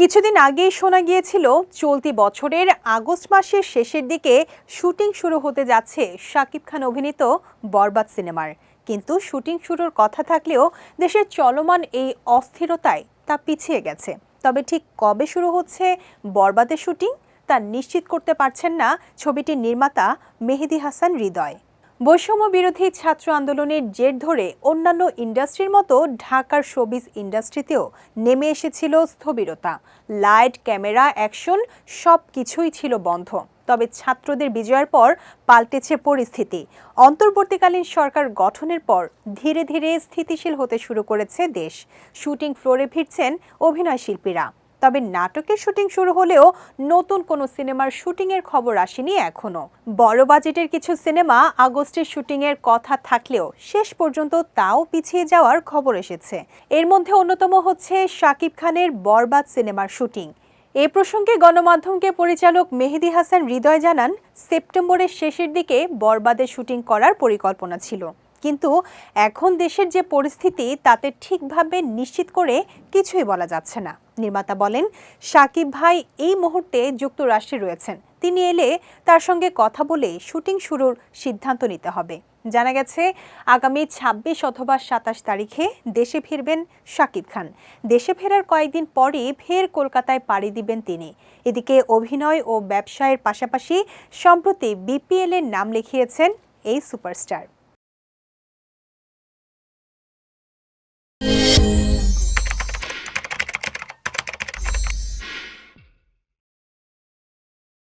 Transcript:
কিছুদিন আগেই শোনা গিয়েছিল, চলতি বছরের আগস্ট মাসের শেষের দিকে শুটিং শুরু হতে যাচ্ছে শাকিব খান অভিনীত বরবাদ সিনেমার। কিন্তু শুটিং শুরুর কথা থাকলেও দেশের চলমান এই অস্থিরতায় তা পিছিয়ে গেছে। তবে ঠিক কবে শুরু হচ্ছে বরবাদের শুটিং, তা নিশ্চিত করতে পারছেন না ছবিটির নির্মাতা মেহেদি হাসান হৃদয়। বৈষম্য বিরোধী ছাত্র আন্দোলনের জের ধরে অন্যান্য ইন্ডাস্ট্রির মতো ঢাকার শোবিজ ইন্ডাস্ট্রিতেও নেমে এসেছিল স্থবিরতা। লাইট, ক্যামেরা, অ্যাকশন সব কিছুই ছিল বন্ধ। তবে ছাত্রদের বিজয়ের পর পাল্টেছে পরিস্থিতি। অন্তর্বর্তীকালীন সরকার গঠনের পর ধীরে ধীরে স্থিতিশীল হতে শুরু করেছে দেশ। শুটিং ফ্লোরে ফিরছেন অভিনয় শিল্পীরা। তবে নাটকের শুটিং শুরু হলেও নতুন কোনো সিনেমার শুটিংয়ের খবর আসেনি এখনও। বড় বাজেটের কিছু সিনেমা আগস্টের শুটিংয়ের কথা থাকলেও শেষ পর্যন্ত তাও পিছিয়ে যাওয়ার খবর এসেছে। এর মধ্যে অন্যতম হচ্ছে শাকিব খানের বরবাদ সিনেমার শুটিং। এ প্রসঙ্গে গণমাধ্যমকে পরিচালক মেহেদি হাসান হৃদয় জানান, সেপ্টেম্বরের শেষের দিকে বরবাদের শুটিং করার পরিকল্পনা ছিল। কিন্তু এখন দেশের যে পরিস্থিতি, তাতে ঠিকভাবে নিশ্চিত করে কিছুই বলা যাচ্ছে না। নির্মাতা বলেন, সাকিব ভাই এই মুহূর্তে যুক্তরাষ্ট্রে রয়েছেন। তিনি এলে তার সঙ্গে কথা বলে শুটিং শুরুর সিদ্ধান্ত নিতে হবে। জানা গেছে, আগামী ছাব্বিশ অথবা সাতাশ তারিখে দেশে ফিরবেন শাকিব খান। দেশে ফেরার কয়েকদিন পরই ফের কলকাতায় পাড়ি দিবেন তিনি। এদিকে অভিনয় ও ব্যবসায়ের পাশাপাশি সম্প্রতি বিপিএল এর নাম লিখিয়েছেন এই সুপারস্টার।